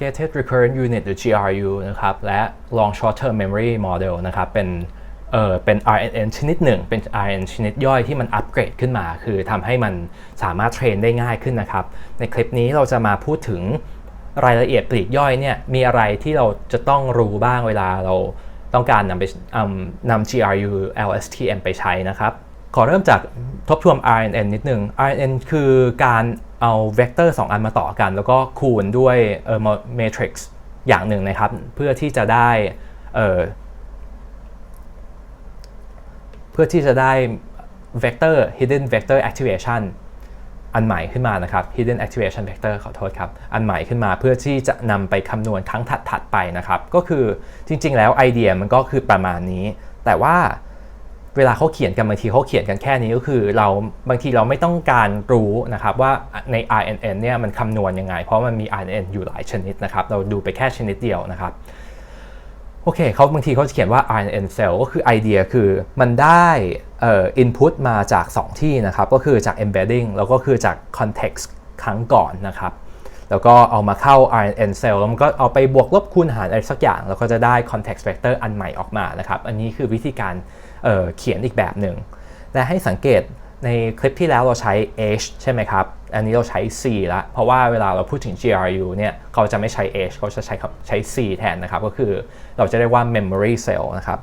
gated recurrent unit หรือ GRU นะครับ และ long short term memory model นะครับ เป็นเออเป็น RNN ชนิดหนึ่ง เป็น RNN ชนิดย่อยที่มันอัปเกรดขึ้นมา คือทำให้มันสามารถเทรนได้ง่ายขึ้นนะครับ ในคลิปนี้เราจะมาพูดถึงรายละเอียดปลีกย่อยเนี่ย มีอะไรที่เราจะต้องรู้บ้างเวลาเราต้องการนำไปนำ GRU LSTM ไปใช้นะครับ ขอเริ่มจากทบทวน RNN นิดนึง RNN คือการเอาเวกเตอร์2อันมาต่อกัน แล้วก็คูณด้วยเอ่อ matrix อย่างหนึ่งนะครับ เพื่อที่จะได้เอ่อเพื่อที่จะได้ vector hidden vector activation อันใหม่ขึ้นมานะครับ hidden activation vector ขอโทษครับ อันใหม่ขึ้นมาเพื่อที่จะนำไปคำนวณครั้งถัดๆไปนะครับ ก็คือจริงๆแล้วไอเดียมันก็คือประมาณนี้ แต่ว่า เวลาเขาเขียนกันบางทีเขาเขียนกันแค่นี้ก็คือเราบางทีเราไม่ต้องการรู้นะครับว่าใน RNN เนี่ยมันคำนวณยังไง เพราะมันมี RNN อยู่หลายชนิดนะครับ เราดูไปแค่ชนิดเดียวนะครับโอเคเขาบางทีเขาจะเขียนว่า RNN cell ก็คือไอเดียคือมันได้เอ่อ input มาจาก 2 ที่นะครับ ก็คือจาก embedding แล้วก็คือจาก context ครั้งก่อนนะครับ แล้วก็เอามาเข้า RNN cell แล้วมันก็เอาไปบวกลบคูณหารอะไรสักอย่าง แล้วก็จะได้ context vector อันใหม่ออกมานะครับ อันนี้คือวิธีการเเขียนอีกแบบหนึ่ง และให้สังเกตในคลิปที่แล้วเราใช้ h ใช่ไหมครับ อันนี้เราใช้ c ละเพราะว่าเวลาเราพูดถึง GRU เนี่ยเขาจะไม่ใช้ h เขาจะใช้ใช้ c แทนนะครับ ก็คือเราจะเรียกว่า memory cell นะครับ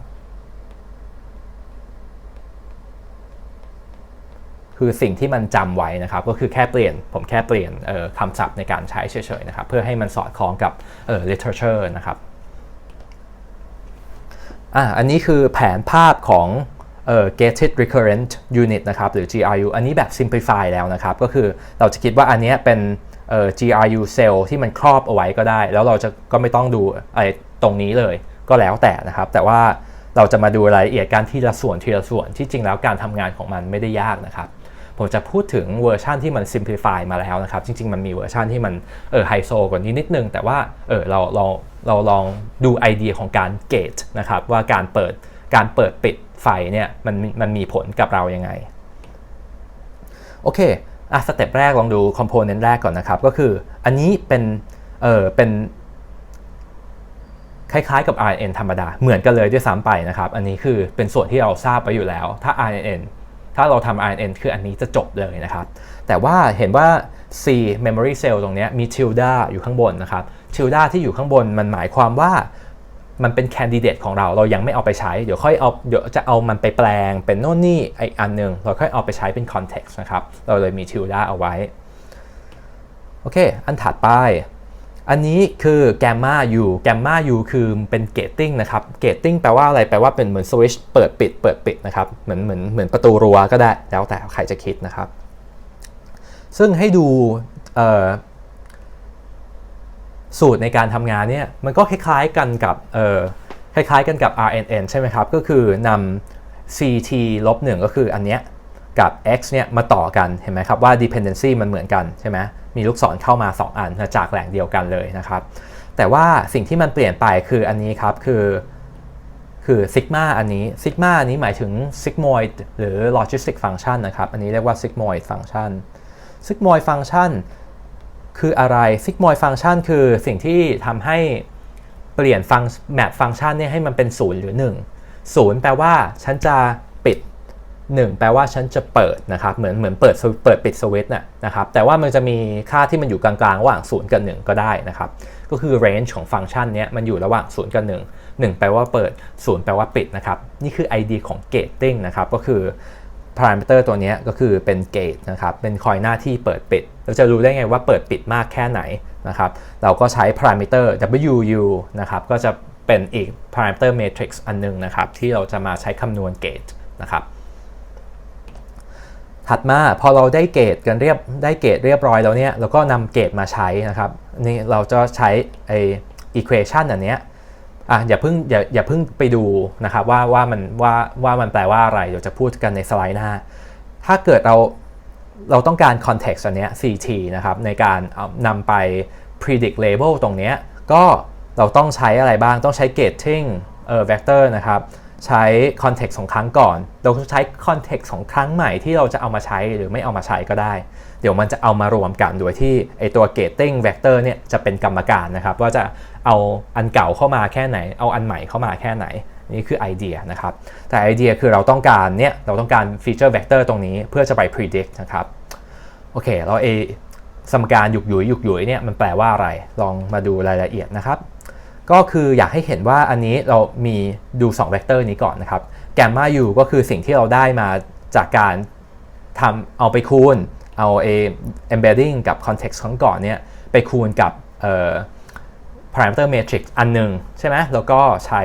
คือสิ่งที่มันจำไว้นะครับก็คือแค่เปลี่ยนผมแค่เปลี่ยนออคำศัพท์ในการใช้เฉยๆนะครับเพื่อให้มันสอดคล้องกับเออ literature นะครับอะอันนี้คือแผนภาพของเอ่อ gated recurrent unit นะครับหรือ GRU อันนี้แบบ simplify แล้วนะครับ ก็คือเราจะคิดว่าอันนี้เป็นเอ่อ GRU cell ที่มันครอบเอาไว้ก็ได้ แล้วเราจะก็ไม่ต้องดูอะไรตรงนี้เลยก็แล้วแต่นะครับ แต่ว่าเราจะมาดูรายละเอียดการทีละส่วนทีละส่วนที่จริงแล้วการทำงานของมันไม่ได้ยากนะครับ ผมจะพูดถึงเวอร์ชันที่มัน simplify มาแล้วนะครับ จริง ๆ มันมีเวอร์ชันที่มันเออไฮโซกว่านี้นิดนึง แต่ว่าเออเราเราเราลองดูไอเดียของการเกตนะครับว่าการเปิดการเปิดปิดไฟเนี่ยมันมันมีผลกับเรายังไง โอเคอะสเต็ปแรกลองดูคอมโพเนนต์แรกก่อนนะครับ ก็คืออันนี้เป็นเออเป็นคล้ายๆกับ RNN ธรรมดา เหมือนกันเลยด้วยซ้ำไปนะครับ อันนี้คือเป็นส่วนที่เราทราบไปอยู่แล้ว ถ้า RNN ถ้าเราทำ RNN คืออันนี้จะจบเลยนะครับ แต่ว่าเห็นว่า C memory cell ตรงนี้มี tilde อยู่ข้างบนนะครับ tilde ที่อยู่ข้างบนมันหมายความว่ามันเป็นแคนดิเดตของเราเรายังไม่เอาไปใช้ เดี๋ยวค่อยเอาเดี๋ยวจะเอามันไปแปลงเป็นโน่นนี่ไออันหนึ่งเราค่อยเอาไปใช้เป็น context นะครับ เราเลยมี tilde เอาไว้ โอเค อันถัดไป อันนี้คือ gamma u gamma u คือเป็น gating นะครับ gating แปลว่าอะไรแปลว่าเป็นเหมือน switch เปิดปิดเปิดปิดนะครับเหมือนเหมือนเหมือนประตูรั้วก็ได้แล้วแต่ใครจะคิดนะครับ ซึ่งให้ดูสูตรในการทำงานเนี่ยมันก็คล้ายๆกันกับคล้ายๆกันกับ RNN ใช่ไหมครับ ก็คือนำ CT ลบ1ก็คืออันเนี้ยกับ x เนี่ยมาต่อกันเห็นไหมครับว่า dependency มันเหมือนกันใช่ไหม มีลูกศรเข้ามา 2 อันจากแหล่งเดียวกันเลยนะครับ แต่ว่าสิ่งที่มันเปลี่ยนไปคืออันนี้ครับคือคือซิกมาอันนี้ซิกมาอันนี้หมายถึง sigmoid หรือ logistic function นะครับ อันนี้เรียกว่า sigmoid function sigmoid function คืออะไร sigmoid function คือสิ่งที่ทำให้เปลี่ยนฟังแมปฟังก์ชันเนี่ยให้มันเป็น 0 หรือ 1 0 แปลว่าฉันจะปิด 1 แปลว่าฉันจะเปิดนะครับเหมือนเหมือนเปิดเปิดปิดสวิตช์น่ะนะครับแต่ว่ามันจะมีค่าที่มันอยู่กลางๆระหว่าง 0 กับ 1 ก็ได้นะครับก็คือ range ของฟังก์ชันนี้มันอยู่ระหว่าง 0 กับ 1 1 แปลว่าเปิด 0 แปลว่าปิดนะครับนี่คือไอเดียของ gating นะครับก็คือ parameter ตัวนี้ก็คือเป็น gate นะครับเป็นคอยหน้าที่เปิดปิดเราจะรู้ได้ไงว่าเปิดปิดมากแค่ไหนนะครับเราก็ใช้ parameter wu นะครับก็จะเป็นอีก parameter matrix อันนึงนะครับที่เราจะมาใช้คำนวณ gate นะครับ ถัดมาพอเราได้เกรดกันเรียบได้เกรดเรียบร้อยแล้วเนี่ยเราก็นำเกรดมาใช้นะครับนี่เราจะใช้ไอ equation อันเนี้ยอะอย่าเพิ่งอย่าอย่าเพิ่งไปดูนะครับว่าว่ามันว่าว่ามันแปลว่าอะไรเดี๋ยวจะพูดกันในสไลด์หน้า ถ้าเกิดเราเราต้องการ context อันเนี้ย CT นะครับในการนำไป predict label ตรงเนี้ยก็เราต้องใช้อะไรบ้างต้องใช้ gating เอ่อ vector นะครับ ใช้ context ของครั้งก่อน เราใช้ context ของครั้งใหม่ที่เราจะเอามาใช้หรือไม่เอามาใช้ก็ได้ เดี๋ยวมันจะเอามารวมกันโดยที่ไอตัว gating vector เนี่ยจะเป็นกรรมการนะครับ ว่าจะเอาอันเก่าเข้ามาแค่ไหน เอาอันใหม่เข้ามาแค่ไหน นี่คือไอเดียนะครับ แต่ไอเดียคือเราต้องการเนี่ยเราต้องการฟีเจอร์ vector ตรงนี้เพื่อจะไป predict นะครับโอเคเราเอสมการหยุกหยุยหยุกหยุยเนี่ยมันแปลว่าอะไรลองมาดูรายละเอียดนะครับ ก็คืออยากให้เห็นว่าอันนี้เรามีดู2 vector นี้ก่อนนะครับแกมมา u ก็คือสิ่งที่เราได้มาจากการทำเอาไปคูณ เอาเอ embedding กับ context ครั้งก่อนเนี่ยไปคูณกับ parameter matrix อันหนึ่งใช่ไหมแล้วก็ใช้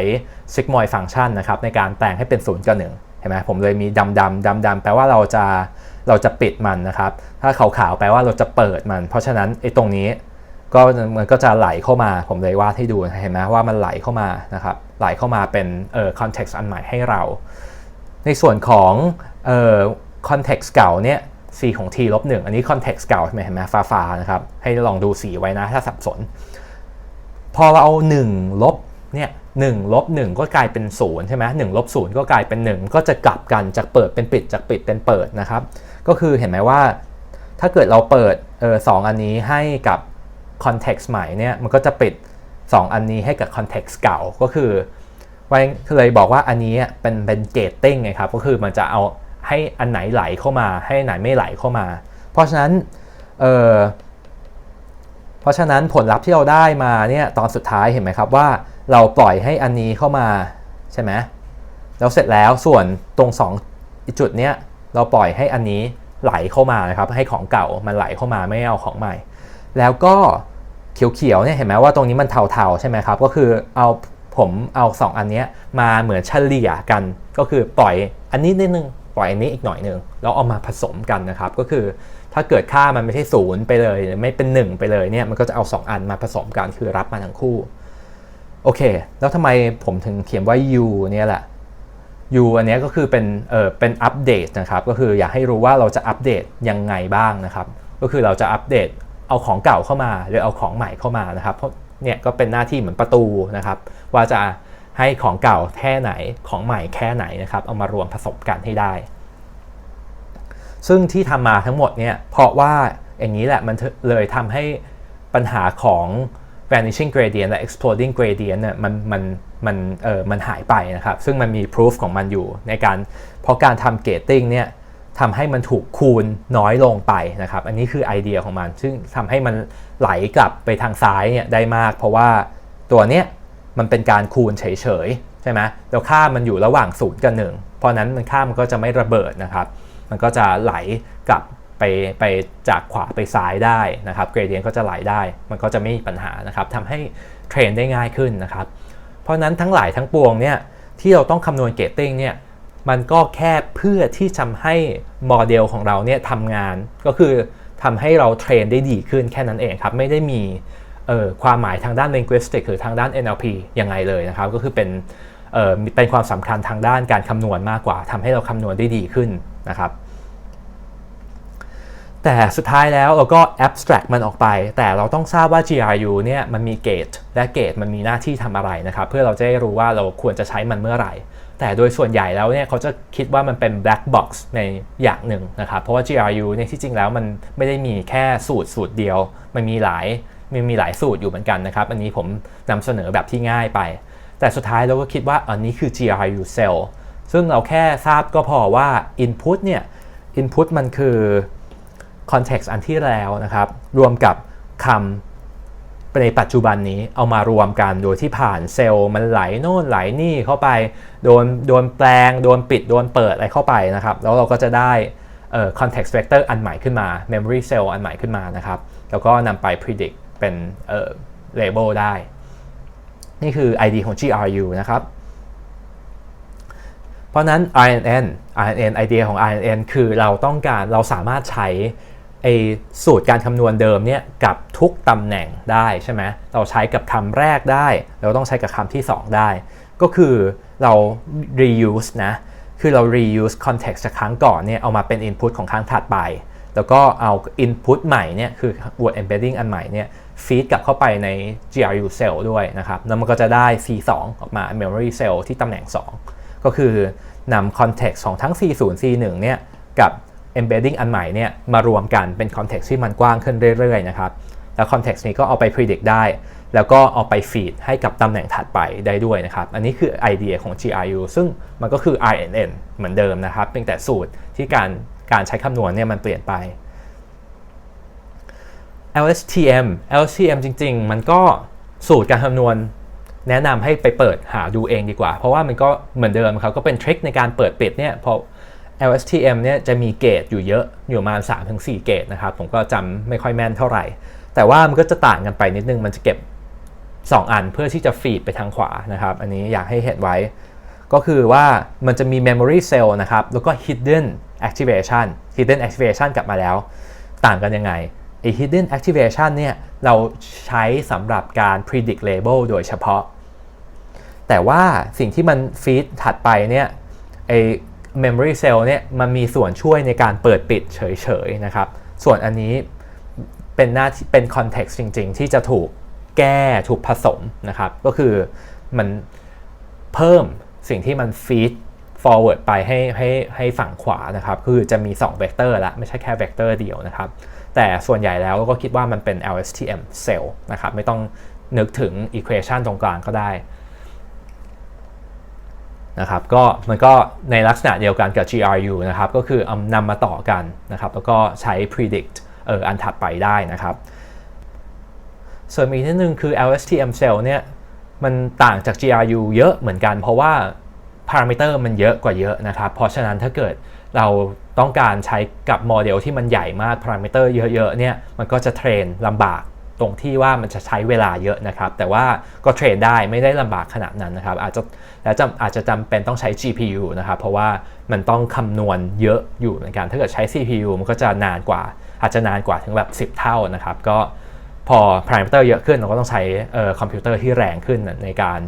sigmoid function นะครับในการแต่งให้เป็น 0 กับ 1 เห็นไหมผมเลยมีดำดำดำดำแปลว่าเราจะเราจะปิดมันนะครับ ถ้าขาวๆแปลว่าเราจะเปิดมัน เพราะฉะนั้นไอ้ตรงนี้ ก็มันก็จะไหลเข้ามาผมเลยวาดให้ดูเห็นไหมว่ามันไหลเข้ามานะครับไหลเข้ามาเป็นเอ่อ context อันใหม่ให้เรา ในส่วนของเอ่อ context เก่าเนี่ย c ของ t ลบ1อันนี้ context เก่าใช่ไหมเห็นไหมฟ้าๆนะครับ ให้ลองดูสีไว้นะถ้าสับสน พอเราเอา1ลบเนี่ยหลบ1ก็กลายเป็น0ใช่ไหมหลบ0ก็กลายเป็น 1 ก็จะกลับกันจากเปิดเป็นปิดจากปิดเป็นเปิดนะครับ ก็คือเห็นไหมว่า ถ้าเกิดเราเปิดเออสองอันนี้ให้กับ context ใหม่เนี่ยมันก็จะปิด 2 อันนี้ให้กับ context เก่าก็คือไว้เลยบอกว่าอันนี้เป็นเป็น gating ไงครับก็คือมันจะเอาให้อันไหนไหลเข้ามา ให้อันไหนไม่ไหลเข้ามา เพราะฉะนั้นเออเพราะฉะนั้นผลลัพธ์ที่เราได้มาเนี่ยตอนสุดท้ายเห็นไหมครับว่าเราปล่อยให้อันนี้เข้ามาใช่ไหมแล้วเสร็จแล้วส่วนตรง 2 จุดเนี้ยเราปล่อยให้อันนี้ไหลเข้ามานะครับให้ของเก่ามันไหลเข้ามาไม่เอาของใหม่ แล้วก็ เขียวๆเนี่ยเห็นไหมว่าตรงนี้มันเทาๆใช่ไหมครับ ก็คือเอาผมเอา 2 อันนี้มาเหมือนเฉลี่ยกัน ก็คือปล่อยอันนี้นิดนึงปล่อยอันนี้อีกหน่อยนึงแล้วเอามาผสมกันนะครับ ก็คือถ้าเกิดค่ามันไม่ใช่ศูนย์ไปเลยไม่เป็น 1 ไปเลยเนี่ยมันก็จะเอา 2 อันมาผสมกันคือรับมาทั้งคู่โอเค แล้วทำไมผมถึงเขียนว่า u เนี่ยแหละ u อันนี้ก็คือเป็นเออเป็นอัปเดตนะครับ ก็คืออยากให้รู้ว่าเราจะอัปเดตยังไงบ้างนะครับ ก็คือเราจะอัปเดต เอาของเก่าเข้ามา หรือเอาของใหม่เข้ามานะครับเพราะเนี่ยก็เป็นหน้าที่เหมือนประตูนะครับ ว่าจะให้ของเก่าแค่ไหนของใหม่แค่ไหนนะครับเอามารวมผสมกันให้ได้ ซึ่งที่ทำมาทั้งหมดเนี่ยเพราะว่าอย่างนี้แหละมันเลยทำให้ปัญหาของ vanishing gradient และ exploding gradient เนี่ยมันมันมันเออมันหายไปนะครับ ซึ่งมันมี proof ของมันอยู่ในการเพราะการทำ gating เนี่ย ทำให้มันถูกคูณน้อยลงไปนะครับ อันนี้คือไอเดียของมัน ซึ่งทำให้มันไหลกลับไปทางซ้ายเนี่ยได้มาก เพราะว่าตัวเนี้ยมันเป็นการคูณเฉยๆใช่ไหมแล้วค่ามันอยู่ระหว่าง0กับ1เพราะนั้นมันค่ามันก็จะไม่ระเบิดนะครับ มันก็จะไหลกลับไปไปจากขวาไปซ้ายได้นะครับ เกรเดียนก็จะไหลได้ มันก็จะไม่มีปัญหานะครับทำให้เทรนได้ง่ายขึ้นนะครับ เพราะนั้นทั้งหลายทั้งปวงเนี่ยที่เราต้องคำนวณเกตติ้งเนี่ย มันก็แค่เพื่อที่ทำให้โมเดลของเราเนี่ยทำงาน ก็คือทำให้เราเทรนได้ดีขึ้นแค่นั้นเองครับ ไม่ได้มีความหมายทางด้าน linguistic หรือทางด้าน NLP ยังไงเลยนะครับ ก็คือเป็นเป็นความสำคัญทางด้านการคำนวณมากกว่าทำให้เราคำนวณได้ดีขึ้นนะครับ แต่สุดท้ายแล้วเราก็ abstract มันออกไป แต่เราต้องทราบว่า GRU เนี่ยมันมีเกตและเกตมันมีหน้าที่ทำอะไรนะครับ เพื่อเราจะได้รู้ว่าเราควรจะใช้มันเมื่อไหร่ แต่โดยส่วนใหญ่แล้วเนี่ยเขาจะคิดว่ามันเป็น black box ในอย่างหนึ่งนะครับ เพราะว่า GRU เนี่ยที่จริงแล้วมันไม่ได้มีแค่สูตรสูตรเดียว มันมีหลายมันมีหลายสูตรอยู่เหมือนกันนะครับ อันนี้ผมนำเสนอแบบที่ง่ายไป แต่สุดท้ายเราก็คิดว่าอันนี้คือ GRU cell ซึ่งเราแค่ทราบก็พอว่า input เนี่ย input มันคือคอนเท็กซ์อันที่แล้วนะครับ รวมกับคำ ในปัจจุบันนี้เอามารวมกันโดยที่ผ่านเซลล์มันไหลโน่นไหลนี่เข้าไปโดนโดนแปลง โดนปิดโดนเปิดอะไรเข้าไปนะครับ แล้วเราก็จะได้เอ่อ context vector อันใหม่ขึ้นมา memory cell อันใหม่ขึ้นมานะครับ แล้วก็นำไป predict เป็นเอ่อ label ได้ นี่คือ ID ของ GRU นะครับ เพราะนั้น RNN RNN ไอเดียของ RNN คือเราต้องการเราสามารถใช้ ไอสูตรการคำนวณเดิมเนี่ยกับทุกตำแหน่งได้ใช่ไหมเราใช้กับคำแรกได้ เราต้องใช้กับคำที่ 2 ได้ ก็คือเรา reuse นะคือเรา reuse context จากครั้งก่อนเนี่ยเอามาเป็น input ของครั้งถัดไป แล้วก็เอา input ใหม่เนี่ยคือ word embedding อันใหม่เนี่ย feed กลับเข้าไปใน GRU cell ด้วยนะครับแล้วมันก็จะได้ C2 ออกมา memory cell ที่ตำแหน่ง 2 ก็คือนำ context ของทั้ง C0 C1 เนี่ยกับ embedding อันใหม่เนี่ยมารวมกันเป็น context ที่มันกว้างขึ้นเรื่อยๆนะครับแล้ว context นี้ก็เอาไป predict ได้ แล้วก็เอาไป feed ให้กับตำแหน่งถัดไปได้ด้วยนะครับ อันนี้คือไอเดียของ GRU ซึ่งมันก็คือ RNN เหมือนเดิมนะครับเพียงแต่สูตรที่การการใช้คำนวณเนี่ยมันเปลี่ยนไป LSTM LSTM จริง ๆ มันก็สูตรการคำนวณแนะนำให้ไปเปิดหาดูเองดีกว่า เพราะว่ามันก็เหมือนเดิมครับก็เป็นทริคในการเปิดปิดเนี่ยพอ LSTM เนี่ยจะมีเกตอยู่เยอะอยู่ประมาณ 3-4 เกตนะครับผมก็จำไม่ค่อยแม่นเท่าไหร่ แต่ว่ามันก็จะต่างกันไปนิดนึงมันจะเก็บ 2 อันเพื่อที่จะฟีดไปทางขวานะครับอันนี้อยากให้เห็นไว้ ก็คือว่ามันจะมี memory cell นะครับแล้วก็ hidden activation hidden activation กลับมาแล้ว ต่างกันยังไงไอ้ hidden activation เนี่ยเราใช้สำหรับการ predict label โดยเฉพาะ แต่ว่าสิ่งที่มันฟีดถัดไปเนี่ยไอ memory cell เนี่ยมันมีส่วนช่วยในการเปิดปิดเฉยๆนะครับ ส่วนอันนี้เป็นหน้าที่เป็น context จริง ๆ ที่จะถูกแก้ถูกผสมนะครับ ก็คือมันเพิ่มสิ่งที่มัน feed forward ไปให้ให้ให้ฝั่งขวานะครับ คือจะมี2 vector ละไม่ใช่แค่ vector เดียวนะครับ แต่ส่วนใหญ่แล้วก็คิดว่ามันเป็น LSTM cell นะครับ ไม่ต้องนึกถึง equation ตรงกลางก็ได้ นะครับก็มันก็ในลักษณะเดียวกันกับ GRU นะครับก็คือเอานำมาต่อกันนะครับแล้วก็ใช้ predict เอออันถัดไปได้นะครับ ส่วนมีกนิดนึงคือ LSTM cell เนี่ยมันต่างจาก GRU เยอะเหมือนกัน เพราะว่าพารามิเตอร์มันเยอะกว่าเยอะนะครับ เพราะฉะนั้นถ้าเกิดเราต้องการใช้กับโมเดลที่มันใหญ่มากพารามิเตอร์เยอะๆเนี่ยมันก็จะเทรนลำบาก ตรงที่ว่ามันจะใช้เวลาเยอะนะครับ แต่ว่าก็เทรนได้ไม่ได้ลำบากขนาดนั้นนะครับ อาจจะและจะอาจจะจำเป็นต้องใช้ GPU นะครับ เพราะว่ามันต้องคำนวณเยอะอยู่เหมือนกัน ถ้าเกิดใช้ CPU มันก็จะนานกว่า อาจจะนานกว่าถึงแบบ 10 เท่านะครับ ก็พอพารามิเตอร์เยอะขึ้นเราก็ต้องใช้คอมพิวเตอร์ที่แรงขึ้นในการ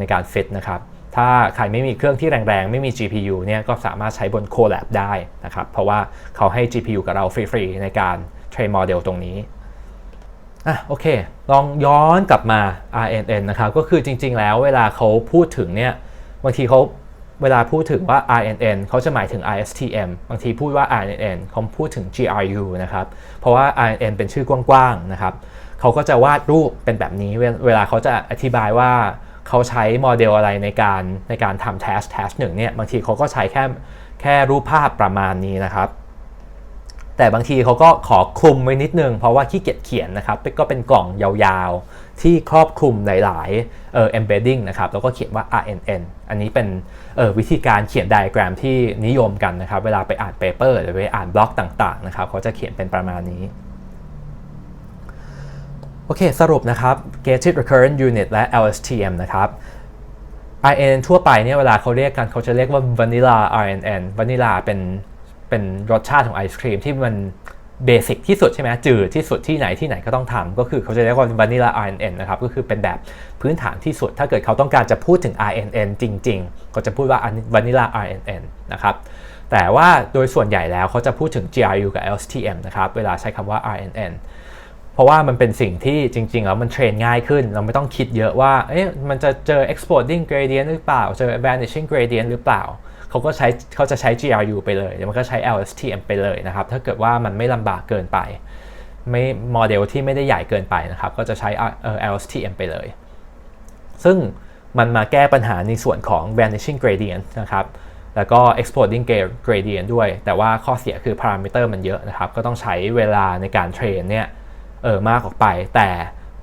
ในการฟิตนะครับ ถ้าใครไม่มีเครื่องที่แรงๆ ไม่มี GPU เนี่ยก็สามารถใช้บน Colab ได้นะครับ เพราะว่าเขาให้ GPU กับเราฟรีๆในการเทรนโมเดลตรงนี้ อะโอเค ลองย้อนกลับมา RNN นะครับ ก็คือจริง ๆ แล้วเวลาเขาพูดถึงเนี่ย บางทีเขาเวลาพูดถึงว่า RNN เขาจะหมายถึง ISTM บางทีพูดว่า RNN เขาพูดถึง GRU นะครับ เพราะว่า RNN เป็นชื่อกว้างๆ นะครับ เขาก็จะวาดรูปเป็นแบบนี้ เวลาเขาจะอธิบายว่าเขาใช้โมเดลอะไรในการในการทำ task task หนึ่งเนี่ย บางทีเขาก็ใช้แค่แค่รูปภาพประมาณนี้นะครับ แต่บางทีเขาก็ขอคลุมไว้นิดนึง เพราะว่าขี้เกียจเขียนนะครับ ก็เป็นกล่องยาวๆ ที่ครอบคลุมหลายๆเอ่อ embedding นะครับ แล้วก็เขียนว่า RNN อันนี้เป็นเอ่อวิธีการเขียนไดอะแกรมที่นิยมกันนะครับ เวลาไปอ่านเปเปอร์หรือไปอ่านบล็อกต่างๆนะครับ เขาจะเขียนเป็นประมาณนี้โอเค สรุปนะครับ Gated Recurrent Unit และ LSTM นะครับ RNN ทั่วไปเนี่ยเวลาเขาเรียกกันเขาจะเรียกว่า Vanilla RNN Vanilla เป็น เป็นรสชาติของไอศครีมที่มันเบสิกที่สุดใช่ไหมจืดที่สุดที่ไหนที่ไหนก็ต้องทำก็คือเขาจะเรียกว่า Vanilla RNN นะครับ ก็คือเป็นแบบพื้นฐานที่สุด ถ้าเกิดเขาต้องการจะพูดถึง RNN จริง ๆ ก็จะพูดว่า Vanilla RNN นะครับแต่ว่าโดยส่วนใหญ่แล้วเขาจะพูดถึง GRU กับ LSTM นะครับ เวลาใช้คำว่า RNN เพราะว่ามันเป็นสิ่งที่จริง ๆ แล้วมันเทรนง่ายขึ้น เราไม่ต้องคิดเยอะว่า เอ๊ะ มันจะเจอ exploding gradient หรือเปล่า เจอ vanishing gradient หรือเปล่า เขาก็ใช้เขาจะใช้ GRU ไปเลยมันก็ใช้ LSTM ไปเลยนะครับ ถ้าเกิดว่ามันไม่ลำบากเกินไป ไม่โมเดลที่ไม่ได้ใหญ่เกินไปนะครับ ก็จะใช้ LSTM ไปเลย ซึ่งมันมาแก้ปัญหาในส่วนของ vanishing gradient นะครับ แล้วก็ exploding gradient ด้วย แต่ว่าข้อเสียคือ parameter มันเยอะนะครับ ก็ต้องใช้เวลาในการเทรนเนี่ยเออมากออกไป แต่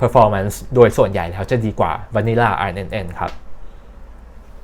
performance โดยส่วนใหญ่แล้วจะดีกว่า vanilla RNN ครับ